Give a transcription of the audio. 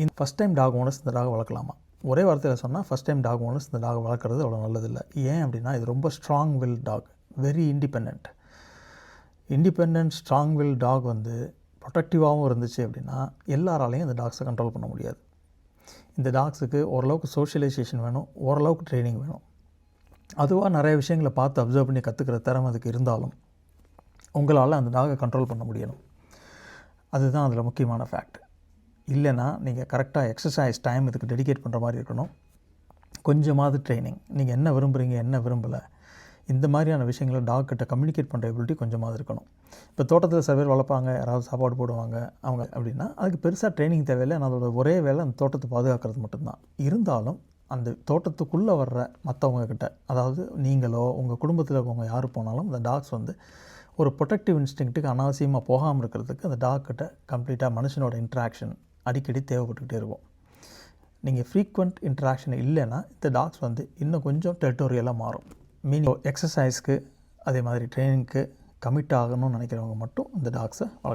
இந்த first time dog owners இந்த dog வளர்க்கலாமா? ஒரே வார்த்தையில் சொன்னால் ஃபஸ்ட் டைம் டாக் ஓனர்ஸ் இந்த டாக் வளர்க்குறது அவ்வளோ நல்லதில்லை. ஏன் அப்படின்னா இது ரொம்ப strong will dog very independent independent strong will dog வந்து ப்ரொடக்டிவாகவும் இருந்துச்சு அப்படின்னா எல்லாராலையும் இந்த டாக்ஸை கண்ட்ரோல் பண்ண முடியாது. இந்த டாக்ஸுக்கு ஓரளவுக்கு சோஷியலைசேஷன் வேணும் ஓரளவுக்கு ட்ரைனிங் வேணும். அதுவாக நிறைய விஷயங்களை பார்த்து அப்சர்வ் பண்ணி கற்றுக்கிற திறமை அதுக்கு இருந்தாலும் உங்களால் அந்த டாகை கண்ட்ரோல் பண்ண முடியணும். அதுதான் அதில் முக்கியமான ஃபேக்ட் இல்லைன்னா நீங்கள் கரெக்டாக எக்ஸசைஸ் டைம் இதுக்கு டெடிகேட் பண்ணுற மாதிரி இருக்கணும். கொஞ்சமாவது ட்ரைனிங் நீங்கள் என்ன விரும்புகிறீங்க என்ன விரும்பலை இந்த மாதிரியான விஷயங்களை டாக் கம்யூனிகேட் பண்ணுற எபிலிட்டி கொஞ்சமாவது இருக்கணும். இப்போ தோட்டத்தில் சில பேர் வளர்ப்பாங்க யாராவது சாப்பாடு போடுவாங்க அவங்க அப்படின்னா அதுக்கு பெருசாக ட்ரைனிங் தேவையில்லை. அதோட ஒரே வேலை அந்த தோட்டத்தை பாதுகாக்கிறது மட்டும்தான். இருந்தாலும் அந்த தோட்டத்துக்குள்ளே வர்ற மற்றவங்கக்கிட்ட அதாவது நீங்களோ உங்கள் குடும்பத்தில் இருக்கவங்க யார் போனாலும் அந்த டாக்ஸ் வந்து ஒரு ப்ரொடெக்டிவ் இன்ஸ்டிங்க்ட்டுக்கு அனாவசியமாக போகாமல் இருக்கிறதுக்கு அந்த டாக்கிட்ட கம்ப்ளீட்டாக மனுஷனோட இன்ட்ராக்ஷன் அடிக்கடி தேவைப்பட்டுக்கிட்டே இருக்கும். நீங்கள் ஃப்ரீக்வெண்ட் இன்ட்ராக்ஷன் இல்லைன்னா இந்த டாக்ஸ் வந்து இன்னும் கொஞ்சம் டெரிட்டோரியலாக மாறும். மீனிங் எக்ஸசைஸ்க்கு அதே மாதிரி ட்ரைனிங்க்கு கமிட் ஆகணும்னு நினைக்கிறவங்க மட்டும் இந்த டாக்ஸை வளர்க்க